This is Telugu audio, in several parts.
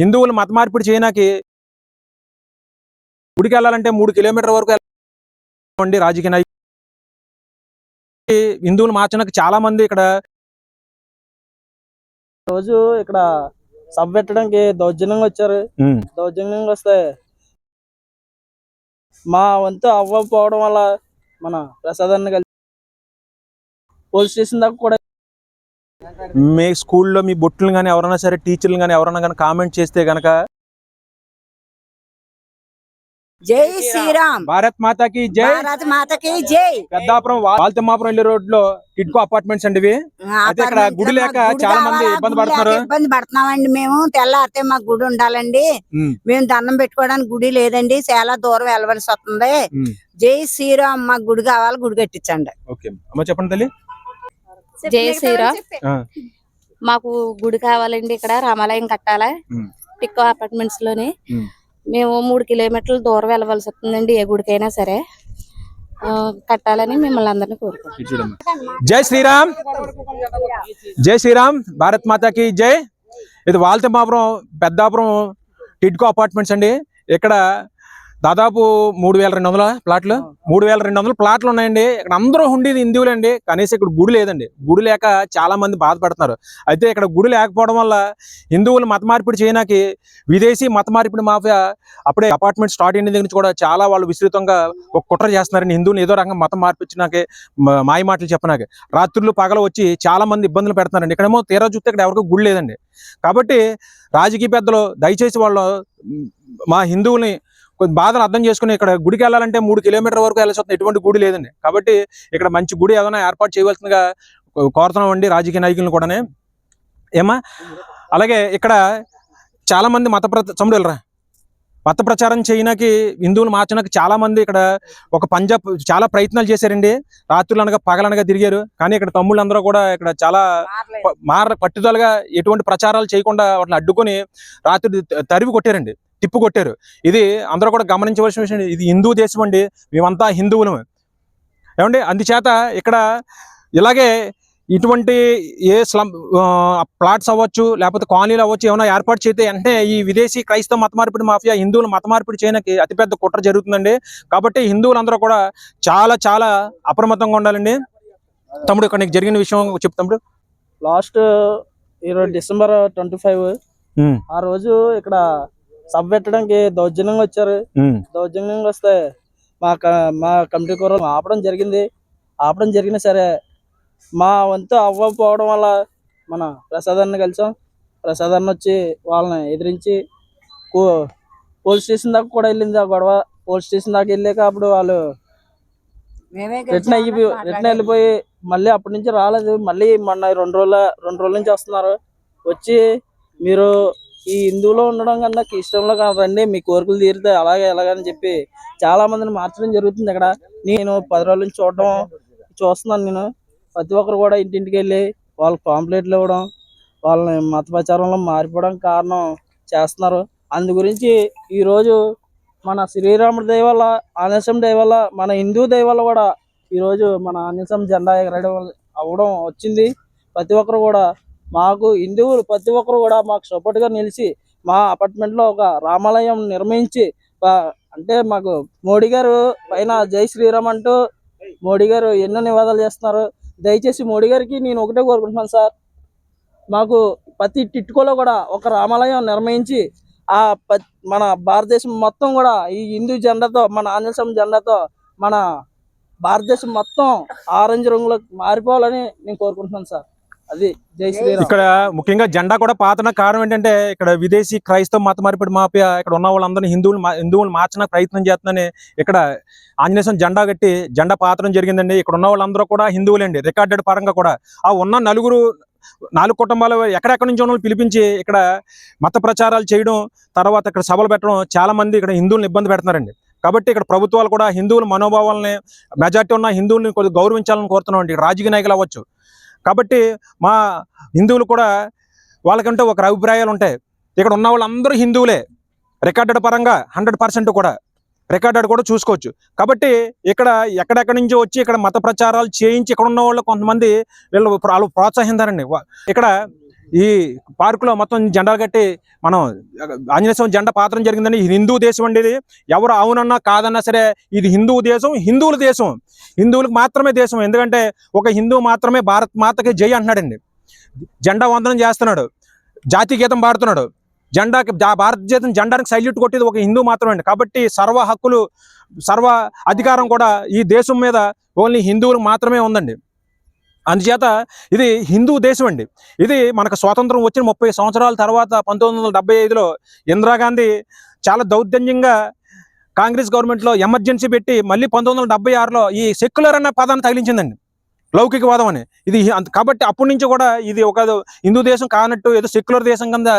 హిందువులు మత మార్పిడి చేయడానికి గుడికి వెళ్ళాలంటే మూడు కిలోమీటర్ వరకు వెళ్ళండి రాజకీయ నాయకులు. హిందువులు మార్చడానికి చాలా మంది ఇక్కడ రోజు ఇక్కడ సభ పెట్టడానికి దౌర్జన్యంగా వచ్చారు. దౌర్జన్యంగా వస్తే మా వంతు అవ్వకపోవడం వల్ల మన ప్రసాదాన్ని కలిసి పోలీస్ స్టేషన్ దాకా కూడా మీ స్కూల్లో మీ బొట్టులు కానీ ఎవరైనా సరే టీచర్లు కానీ ఎవరైనా కానీ కామెంట్ చేస్తే గనక జై శ్రీరామ్. భారత్ మాతాకి జై. భారత మాతకి జై. పెద్దాపురం వాల్తమాపురం వెళ్ళే రోడ్లో టిడ్కో అపార్ట్మెంట్స్ అండి ఇవి అయితే ఇక్కడ గుడి లేక చాలా మంది? ఇబ్బంది పడుతున్నారు. ఇబ్బంది పడుతున్నామండి మేము. తెల్లారితే మాకు గుడి ఉండాలండి. మేము దండం పెట్టుకోవడానికి గుడి లేదండి. చాలా దూరం వెళ్ళవలసి వస్తుంది. జై శ్రీరామ్ మాకు గుడి కావాలి? గుడి కట్టించండి. ఓకే. అమ్మ చెప్పండి తల్లి. జై శ్రీరామ్. మాకు గుడి కావాలండి ఇక్కడ రామాలయం కట్టాలా. టిక్కో అపార్ట్మెంట్స్లోని. మేము మూడు కిలోమీటర్ల దూరం వెళ్ళవలసి వస్తుందండి ఏ గుడికైనా సరే. ఆ, కట్టాలని మిమ్మల్ని అందరినీ కోరుకుంటున్నాం. చూడమ్మా. జై శ్రీరామ్. జై శ్రీరామ్. భారత్ మాతాకి జై. ఇది వాల్తమాపురం పెద్దాపురం టిడ్కో అపార్ట్మెంట్స్ అండి. ఇక్కడ దాదాపు మూడు వేల రెండు వందల ప్లాట్లు? మూడు వేల రెండు వందల ప్లాట్లు ఉన్నాయండి. ఇక్కడ అందరూ ఉండేది హిందువులు అండి కనీసం ఇక్కడ గుడి లేదండి. గుడి లేక చాలా మంది బాధపడుతున్నారు. అయితే ఇక్కడ గుడి లేకపోవడం వల్ల హిందువులు మత మార్పిడి చేయడానికి విదేశీ మత మార్పిడి మాఫియా అప్పుడే అపార్ట్మెంట్ స్టార్ట్ అయిన దగ్గర నుంచి కూడా చాలా వాళ్ళు విస్తృతంగా ఒక కుట్ర చేస్తున్నారండి. హిందువులు ఏదో రకంగా మతం మార్పించినాకే మాయ మాటలు చెప్పనాకే. రాత్రులు పగలు వచ్చి చాలా మంది ఇబ్బందులు పెడుతున్నారండి. ఇక్కడేమో తీరా చూస్తే ఇక్కడ ఎవరికి గుడి లేదండి. కాబట్టి రాజకీయ పెద్దలు దయచేసి వాళ్ళు మ్, మా హిందువుల్ని కొంచెం బాధలు అర్థం చేసుకుని ఇక్కడ గుడికి వెళ్ళాలంటే మూడు కిలోమీటర్ వరకు వెళ్ళాల్సి వస్తుంది. ఎటువంటి గుడి లేదండి. కాబట్టి ఇక్కడ మంచి గుడి ఏదైనా ఏర్పాటు చేయవలసిందిగా కోరుతున్నామండి రాజకీయ నాయకులను కూడానే. ఏమా అలాగే ఇక్కడ చాలా మంది మత ప్ర చముడు వెళ్ళరా మత ప్రచారం చేయడానికి హిందువులు మార్చడానికి చాలా మంది ఇక్కడ ఒక పంజాబ్ చాలా ప్రయత్నాలు చేశారండి. రాత్రులు అనగా పగలనగా తిరిగారు. కానీ ఇక్కడ తమ్ముళ్ళందరూ కూడా ఇక్కడ చాలా మార పట్టుదలగా ఎటువంటి ప్రచారాలు చేయకుండా వాటిని అడ్డుకొని రాత్రి తరివి కొట్టారండి. తిప్పు కొట్టారు. ఇది అందరూ కూడా గమనించవలసిన విషయం. ఇది హిందూ దేశం అండి. మేమంతా హిందువులమే. ఏమండి? అందుచేత ఇక్కడ ఇలాగే ఇటువంటి ఏ స్లమ్ ప్లాట్స్ అవ్వచ్చు లేకపోతే కాలనీలు అవ్వచ్చు ఏమైనా ఏర్పాటు చేస్తే వెంటనే ఈ విదేశీ క్రైస్తవ మత మార్పిడి మాఫియా హిందువులు మత మార్పిడి చేయడానికి అతిపెద్ద కుట్ర జరుగుతుందండి. కాబట్టి హిందువులందరూ కూడా చాలా చాలా అప్రమత్తంగా ఉండాలండి. తమ్ముడు ఇక్కడ నీకు జరిగిన విషయం చెప్పు తమ్ముడు. లాస్ట్ ఈరోజు డిసెంబర్ ట్వంటీ ఫైవ్ ఆ రోజు ఇక్కడ సభ పెట్టడానికి దౌర్జన్యంగా వచ్చారు. దౌర్జన్యంగా వస్తే మా క- మా కమిటీ కూర ఆపడం జరిగింది. ఆపడం జరిగినా సరే మా వంతు అవ్వకపోవడం వల్ల మన ప్రసాదాన్ని కలిసాం. ప్రసాదాన్ని వచ్చి వాళ్ళని ఎదిరించి కో- పోలీస్ స్టేషన్ దాకా కూడా వెళ్ళింది. ఆ గొడవ పోలీస్ స్టేషన్ దాకా వెళ్ళాక అప్పుడు వాళ్ళు రిటర్న్ అయిపోయి రిటర్న్ వెళ్ళిపోయి మళ్ళీ అప్పటి నుంచి రాలేదు. మళ్ళీ మొన్న రెండు రోజుల రెండు రోజుల నుంచి వస్తున్నారు. వచ్చి మీరు ఈ హిందువులో ఉండడం కన్నా ఇష్టంలో రండి మీ కోరికలు తీరితే అలాగే ఎలాగని చెప్పి చాలా మందిని మార్చడం జరుగుతుంది ఇక్కడ నేను పది రోజుల నుంచి చూడడం చూస్తున్నాను నేను. ప్రతి ఒక్కరు కూడా ఇంటింటికి వెళ్ళి వాళ్ళకి పాంప్లెట్లు ఇవ్వడం వాళ్ళని మత ప్రచారంలో మారిపోవడం కారణం చేస్తున్నారు. అందు గురించి ఈరోజు మన శ్రీరాముడి దయ వల్ల ఆనేశం దయ వల్ల మన హిందూ దయ వల్ల కూడా ఈరోజు మన ఆనేశం జెండా ఎగరడం అవ్వడం వచ్చింది. ప్రతి ఒక్కరు కూడా మాకు హిందువులు ప్రతి ఒక్కరు కూడా మాకు సపోర్ట్గా నిలిచి మా అపార్ట్మెంట్లో ఒక రామాలయం నిర్మించి అంటే మాకు మోడీ గారు పైన జై శ్రీరామ్ అంటూ మోడీ గారు ఎన్నో నివాదాలు చేస్తున్నారు. దయచేసి మోడీ గారికి నేను ఒకటే కోరుకుంటున్నాను సార్. మాకు ప్రతి టిట్కోలో కూడా ఒక రామాలయం నిర్మించి ఆ మన భారతదేశం మొత్తం కూడా ఈ హిందూ జెండాతో మన ఆంజనేయ జెండాతో మన భారతదేశం మొత్తం ఆరెంజ్ రంగులో మారిపోవాలని నేను కోరుకుంటున్నాను సార్. అది ఇక్కడ ముఖ్యంగా జెండా కూడా పాతన కారణం ఏంటంటే ఇక్కడ విదేశీ క్రైస్తవ మత మార్పిడి మాఫియా ఇక్కడ ఉన్న వాళ్ళందరినీ హిందువులు హిందువులు మార్చడానికి ప్రయత్నం చేస్తుందని ఇక్కడ ఆంజనేయ జెండా కట్టి జెండా పాతడం జరిగిందండి. ఇక్కడ ఉన్న వాళ్ళందరూ కూడా హిందువులండి రికార్డెడ్ పరంగా కూడా. ఆ ఉన్న నలుగురు నాలుగు కుటుంబాలు ఎక్కడెక్కడి నుంచి ఉన్న వాళ్ళు పిలిపించి ఇక్కడ మత ప్రచారాలు చేయడం తర్వాత ఇక్కడ సభలు పెట్టడం చాలా మంది ఇక్కడ హిందువులను ఇబ్బంది పెడుతున్నారండి. కాబట్టి ఇక్కడ ప్రభుత్వాలు కూడా హిందువుల మనోభావాలని మెజార్టీ ఉన్న హిందువుల్ని కొద్దిగా గౌరవించాలని కోరుతున్నాం అండి రాజకీయ నాయకులు అవ్వచ్చు. కాబట్టి మా హిందువులు కూడా వాళ్ళకంటే ఒక అభిప్రాయాలు ఉంటాయి. ఇక్కడ ఉన్న వాళ్ళందరూ హిందువులే. రికార్డెడ్ పరంగా హండ్రెడ్ పర్సెంట్ కూడా. రికార్డెడ్ కూడా చూసుకోవచ్చు. కాబట్టి ఇక్కడ ఎక్కడెక్కడి నుంచో వచ్చి ఇక్కడ మత ప్రచారాలు చేయించి ఇక్కడ ఉన్న వాళ్ళు కొంతమంది వీళ్ళు వాళ్ళు ప్రోత్సహించారండి. ఇక్కడ ఈ పార్కులో మొత్తం జెండాలు కట్టి మనం ఆంజనేయ స్వామి జెండా పాత్రం జరిగిందని ఇది హిందూ దేశం అండి ఇది. ఎవరు అవునన్నా కాదన్నా సరే ఇది హిందూ దేశం హిందువుల దేశం. హిందువులకు మాత్రమే దేశం. ఎందుకంటే ఒక హిందూ మాత్రమే భారత్ మాతకి జై అంటున్నాడండి. జెండా వందనం చేస్తున్నాడు. జాతీయ గీతం పాడుతున్నాడు. జెండాకి భారత భారతదేశం జెండానికి సైల్యూట్ కొట్టేది ఒక హిందూ మాత్రమే అండి. కాబట్టి సర్వ హక్కులు సర్వ అధికారం కూడా ఈ దేశం మీద ఓన్లీ హిందువులకు మాత్రమే ఉందండి. అందుచేత ఇది హిందూ దేశం అండి. ఇది మనకు స్వాతంత్రం వచ్చిన ముప్పై సంవత్సరాల తర్వాత పంతొమ్మిది వందల డెబ్బై ఐదులో ఇందిరాగాంధీ చాలా దౌర్జన్యంగా కాంగ్రెస్ గవర్నమెంట్లో ఎమర్జెన్సీ పెట్టి మళ్ళీ పంతొమ్మిది వందల డెబ్బై ఆరులో ఈ సెక్యులర్ అన్న పదాన్ని తగిలించిందండి. లౌకికవాదం అని. ఇది కాబట్టి అప్పటి నుంచి కూడా ఇది ఒక హిందూ దేశం కానట్టు ఏదో సెక్యులర్ దేశం కింద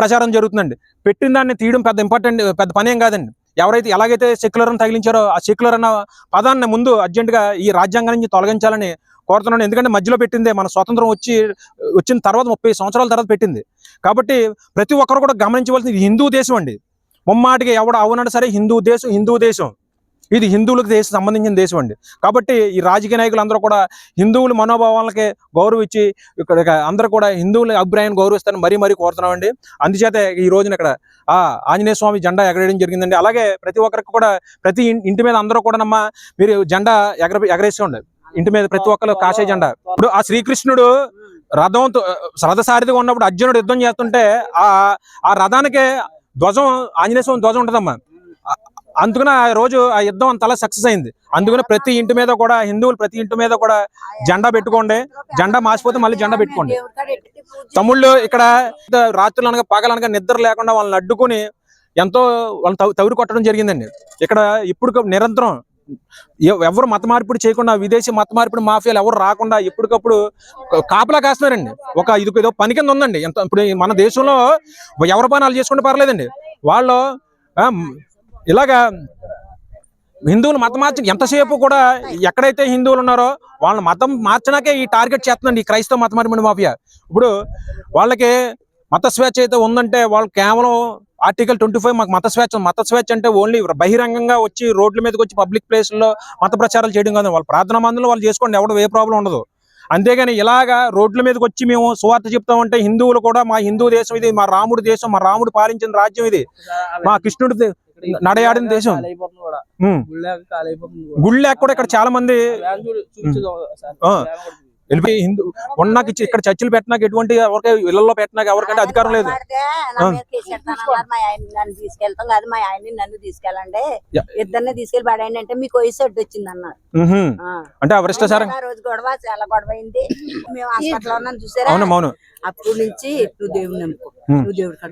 ప్రచారం జరుగుతుందండి. పెట్టిన దాన్ని తీయడం పెద్ద ఇంపార్టెంట్ పెద్ద పని ఏం కాదండి. ఎవరైతే ఎలాగైతే సెక్యులర్ అని తగిలించారో ఆ సెక్యులర్ అన్న పదాన్ని ముందు అర్జెంటుగా ఈ రాజ్యాంగం నుంచి తొలగించాలని కోరుతున్నాను. ఎందుకంటే మధ్యలో పెట్టిందే మన స్వాతంత్రం వచ్చి వచ్చిన తర్వాత ముప్పై సంవత్సరాల తర్వాత పెట్టింది. కాబట్టి ప్రతి ఒక్కరు కూడా గమనించవలసింది ఇది హిందూ దేశం అండి. ముమ్మాటికి ఎవడు అవునన్నా సరే హిందూ దేశం హిందూ దేశం. ఇది హిందువులకు దేశం సంబంధించిన దేశం అండి. కాబట్టి ఈ రాజకీయ నాయకులు అందరూ కూడా హిందువుల మనోభావాలకి గౌరవించి ఇక్కడ అందరూ కూడా హిందువుల అభిప్రాయాన్ని గౌరవిస్తారని మరీ మరీ కోరుతున్నామండి. అందుచేత ఈ రోజున ఇక్కడ ఆ ఆంజనేయ స్వామి జెండా ఎగరేయడం జరిగిందండి. అలాగే ప్రతి ఒక్కరికి కూడా ప్రతి ఇంటి మీద అందరూ కూడా నమ్మ మీరు జెండా ఎగర ఎగరేసుకోండి. ఇంటి మీద ప్రతి ఒక్కరు కాసే జెండా. ఇప్పుడు ఆ శ్రీకృష్ణుడు రథంతో రథసారిదిగా ఉన్నప్పుడు అర్జునుడు యుద్ధం చేస్తుంటే ఆ ఆ రథానికి ధ్వజం ఆంజనేయ స్వామి ధ్వజం ఉంటుందమ్మా. అందుకని ఆ రోజు ఆ యుద్ధం అంతలా సక్సెస్ అయింది. అందుకని ప్రతి ఇంటి మీద కూడా హిందువులు ప్రతి ఇంటి మీద కూడా జెండా పెట్టుకోండి. జెండా మాసిపోతే మళ్ళీ జెండా పెట్టుకోండి. తమ్ముళ్ళు ఇక్కడ రాత్రులు అనగా పగలనగా నిద్ర లేకుండా వాళ్ళని అడ్డుకుని ఎంతో వాళ్ళని తవ్వి- కొట్టడం జరిగిందండి. ఇక్కడ ఇప్పుడు నిరంతరం ఎవరు మత మార్పిడి చేయకుండా విదేశీ మత మార్పిడి మాఫియాలు ఎవరు రాకుండా ఎప్పటికప్పుడు కాపలా కాస్తున్నారండి. ఒక ఇది ఏదో పని కింద ఉందండి. ఎంత ఇప్పుడు మన దేశంలో ఎవరి పని వాళ్ళు చేసుకుంటే పర్లేదండి. వాళ్ళు ఇలాగా హిందువులు మతం మార్చి ఎంతసేపు కూడా ఎక్కడైతే హిందువులు ఉన్నారో వాళ్ళ మతం మార్చడాకే ఈ టార్గెట్ చేస్తుందండి ఈ క్రైస్తవ మత మార్పిడి మాఫియా. ఇప్పుడు వాళ్ళకి మత స్వేచ్ఛ అయితే ఉందంటే వాళ్ళు కేవలం ఆర్టికల్ ట్వంటీ ఫైవ్ మాకు మత స్వేచ్ఛ మత స్వేచ్ఛ అంటే ఓన్లీ బహిరంగంగా వచ్చి రోడ్ల మీదకి వచ్చి పబ్లిక్ ప్లేస్లో మత ప్రచారాలు చేయడం కాదు. వాళ్ళ ప్రార్థన మందులు వాళ్ళు చేసుకోండి ఎవడో ఏ ప్రాబ్లం ఉండదు. అంతేగాని ఇలాగా రోడ్ల మీదకి వచ్చి మేము సువార్త చెప్తామంటే హిందువులు కూడా మా హిందూ దేశం ఇది మా రాముడి దేశం మా రాముడు పాలించిన రాజ్యం ఇది. మా కృష్ణుడి నడయాడిన దేశం. గుళ్ళాక కూడా. గుళ్ళు లేక కూడా. ఇక్కడ చాలా మంది. వెళ్ళిపోయి హిందూ ఉన్నాక ఇక్కడ చర్చిలు పెట్టినాక ఎటువంటి ఎవరికి ఇళ్ళలో పెట్టినాక ఎవరికంటే అధికారం లేదు. తీసుకెళ్తాం కాదు మా ఆయన్ని నన్ను తీసుకెళ్ళండి. ఇద్దరిని తీసుకెళ్ళి పడేయండి అంటే మీకు వయసు అడ్డు వచ్చింది అన్నారు. అంటే అవరిష్ట సార్ రోజు గొడవ చాలా గొడవ అయింది. మేము హాస్పిటల్ ఉన్నాం చూసారా? అవును అవును అప్పటి నుంచి నువ్వు దేవుడు నమ్ముకో. నువ్వు దేవుడి కాడ.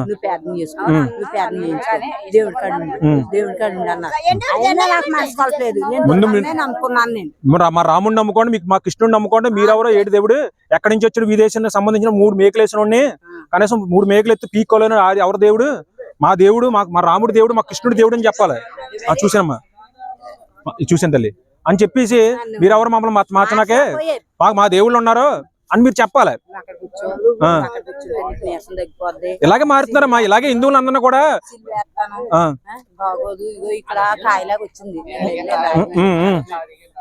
నువ్వు ప్రార్థన చేసుకో. నువ్వు ప్రార్థన చేయించుకో. దేవుడి కాడ. దేవుడి కాడ అన్నారు నాకు మనసుకోవట్లేదు నేను నమ్ముకున్నాను నేను మరి మా రాముడిని నమ్ముకోండి మీకు మా కృష్ణుడిని నమ్ముకోండి మీరెవరో ఏడు దేవుడు ఎక్కడి నుంచి వచ్చాడు విదేశానికి సంబంధించిన మూడు మేకలు వేసిన కనీసం మూడు మేకలు ఎత్తి పీక్కోలేని అది ఎవరి దేవుడు? మా దేవుడు మా మా రాముడి దేవుడు మా కృష్ణుడి దేవుడు అని చెప్పాలి. ఆ చూసానమ్మా ఇది చూసాను తల్లి. అని చెప్పేసి మీరెవరు మమ్మల్ని మా- మార్చనాకే. మాకు మా దేవుళ్ళు ఉన్నారు. అని మీరు చెప్పాలి. ఇలాగే మారుతున్నారమ్మా. ఇలాగే హిందువులు అందరినీ కూడా బాగోదు ఇగో ఇక్కడ కాయలాగా వచ్చింది ఉమ్, ఉమ్.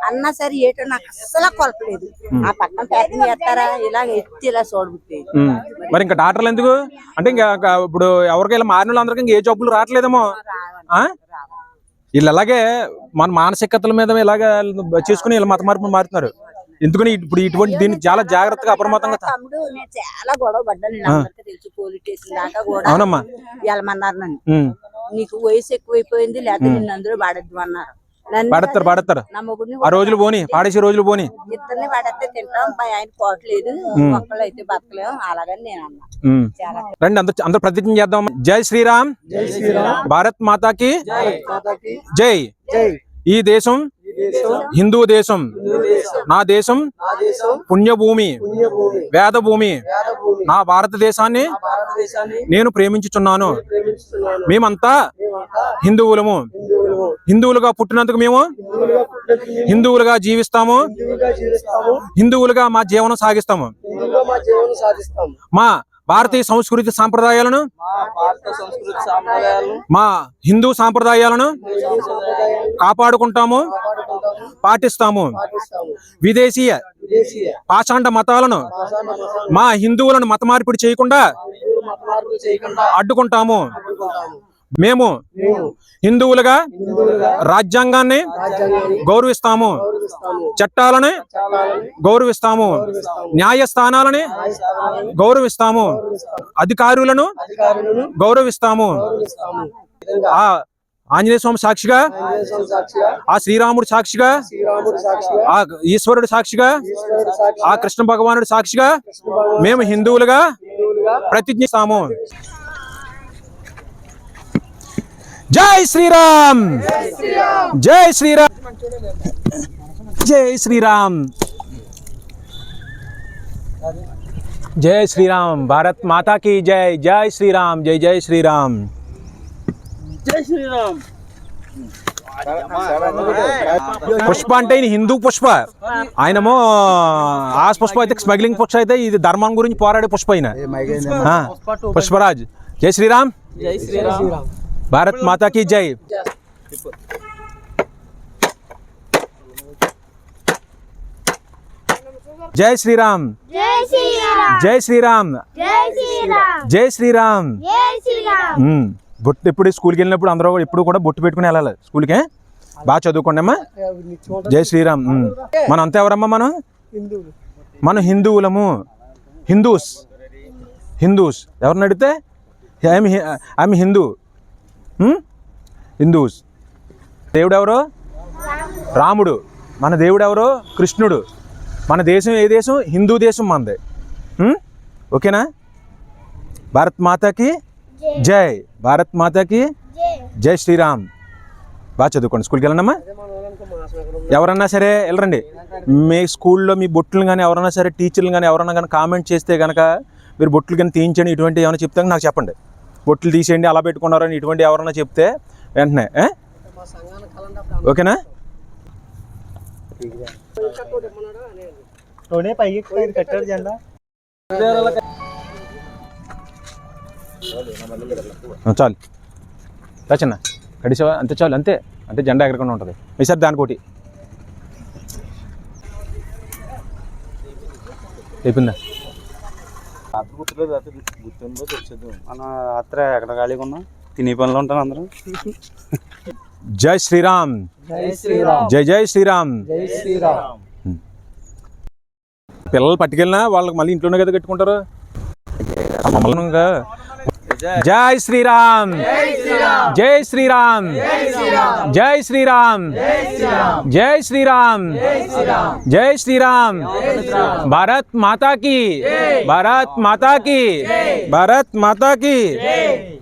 అన్నా సరే ఏటో నాకు అస్సలు కొలపలేదు. ఆ పక్కన ప్యాకింగ్ చేస్తారా? ఇలా ఎత్తి ఇలా చూడబుట్టి. మరి ఇంకా డాక్టర్లు ఎందుకు? అంటే ఇంకా ఇప్పుడు ఎవరికి ఇలా మారిన వాళ్ళందరికీ ఇంకా ఏ జబ్బులు రావట్లేదేమో? వీళ్ళు అలాగే మన మానసికతల మీద ఇలాగ చేసుకుని వీళ్ళు మత మార్పు మారుతున్నారు. ఎందుకని ఇప్పుడు ఇటువంటి దీన్ని చాలా జాగ్రత్తగా అప్రమత్తంగా తమ్ముడు నేను చాలా గొడవ పడ్డాను నేను అందరికీ తెలుసు పోలీస్ స్టేషన్ దాకా కూడా. అవునమ్మా. వెళ్ళమన్నారు నన్ను. ఉమ్. నీకు వయసు ఎక్కువైపోయింది లేకపోతే నిన్ను అందరూ పాడద్దు అన్నారు. నన్ను పడతారు పడతారు నా మొగుడిని ఆ రోజులు పోని పాడేసి రోజులు పోని. ఇద్దరిని తింటాం ఆయన ఒక్కళ్ళు అయితే బతకలేం అలాగని నేను అన్నా. ఉమ్. చాలా. రండి అందరు అందరు ప్రతిజ్ఞ చేద్దాం జై శ్రీరామ్. జై శ్రీరామ్. భారత్ మాతాకి జై. జై. ఈ దేశం హిందూ దేశం నా దేశం పుణ్యభూమి పుణ్యభూమి వేద భూమి వేదభూమి నా భారతదేశాన్ని నేను ప్రేమించుచున్నాను. మేమంతా హిందువులము. హిందువులుగా పుట్టినందుకు మేము హిందువులుగా జీవిస్తాము. హిందువులుగా మా జీవనం సాగిస్తాము. మా భారతీయ సంస్కృతి సాంప్రదాయాలను మా హిందూ సాంప్రదాయాలను కాపాడుకుంటాము. పాటిస్తాము. విదేశీయ పాషాండ మతాలను మా హిందువులను మత మార్పిడి చేయకుండా అడ్డుకుంటాము. మేము హిందువులుగా రాజ్యాంగాన్ని గౌరవిస్తాము. చట్టాలని గౌరవిస్తాము. న్యాయస్థానాలని గౌరవిస్తాము. అధికారులను గౌరవిస్తాము. ఆ ఆంజనేయ స్వామి సాక్షిగా? ఆ శ్రీరాముడు సాక్షిగా? ఆ ఈశ్వరుడు సాక్షిగా? ఆ కృష్ణ భగవానుడు సాక్షిగా? మేము హిందువులుగా ప్రతిజ్ఞిస్తాము. జై శ్రీరామ్! జై శ్రీరామ్! జై శ్రీరామ్! జై శ్రీరామ్! భారత్ మాతా की జై! జై శ్రీరామ్! జై జై శ్రీరామ్! జై శ్రీరామ్ పుష్ప అంటే ఈయన హిందూ పుష్ప ఆయనమో ఆ పుష్ప అయితే స్మగ్లింగ్ పుష్ప అయితే ఇది ధర్మం గురించి పోరాడే పుష్ప అయిన పుష్పరాజ్ జై శ్రీరామ్ జై శ్రీరామ్ భారత్ మాతా की జై జై శ్రీరామ్ జై శ్రీరామ్ జై శ్రీరామ్ జై శ్రీరామ్ బొట్టు ఎప్పుడు స్కూల్కి వెళ్ళినప్పుడు అందరూ కూడా ఎప్పుడు కూడా బొట్టు పెట్టుకుని వెళ్ళాలి. స్కూల్కి? బాగా చదువుకోండి అమ్మా. జై శ్రీరామ్. మనం అంతా ఎవరమ్మా మనం? మనం హిందువులము. హిందూస్. హిందూస్. ఎవరిని అడిగితే? I am I am Hindu? Hindus. దేవుడు ఎవరు రాముడు. మన దేవుడు ఎవరు కృష్ణుడు. మన దేశం ఏ దేశం? హిందూ దేశం మనది? ఓకేనా? భారత్ మాతాకి జై. భారత్ మాతాకి జై. జై శ్రీరామ్. బాగా చదువుకోండి. స్కూల్కి వెళ్ళండమ్మా ఎవరన్నా సరే వెళ్ళరండి. మీ స్కూల్లో మీ బొట్లు కానీ ఎవరన్నా సరే టీచర్లు కానీ ఎవరన్నా కానీ కామెంట్ చేస్తే కనుక మీరు బొట్లు కానీ తీయించండి ఇటువంటి ఏమైనా చెప్తే నాకు చెప్పండి. బొట్లు తీసేయండి అలా పెట్టుకున్నారని ఇటువంటి ఎవరన్నా చెప్తే వెంటనే? ఓకేనా? ఆ, చాలు. రచన కడిసావా? అంతే చాలు అంతే. అంటే జెండా ఎగరకుండా ఉంటుంది. ఈసారి దానికోటి. అయిపోయిందా? మన హత్ర ఎక్కడ ఖాళీగా ఉన్నాం? తినే పనిలో ఉంటాను అందరం. జై శ్రీరామ్. జై శ్రీరామ్. జై జై శ్రీరామ్. జై శ్రీరామ్. పిల్లలు పట్టుకెళ్ళినా వాళ్ళకి మళ్ళీ ఇంట్లోనే కదా కట్టుకుంటారు? जय श्री राम जय श्री राम जय श्री राम जय श्री राम जय श्री राम भारत माता की भारत माता की भारत माता की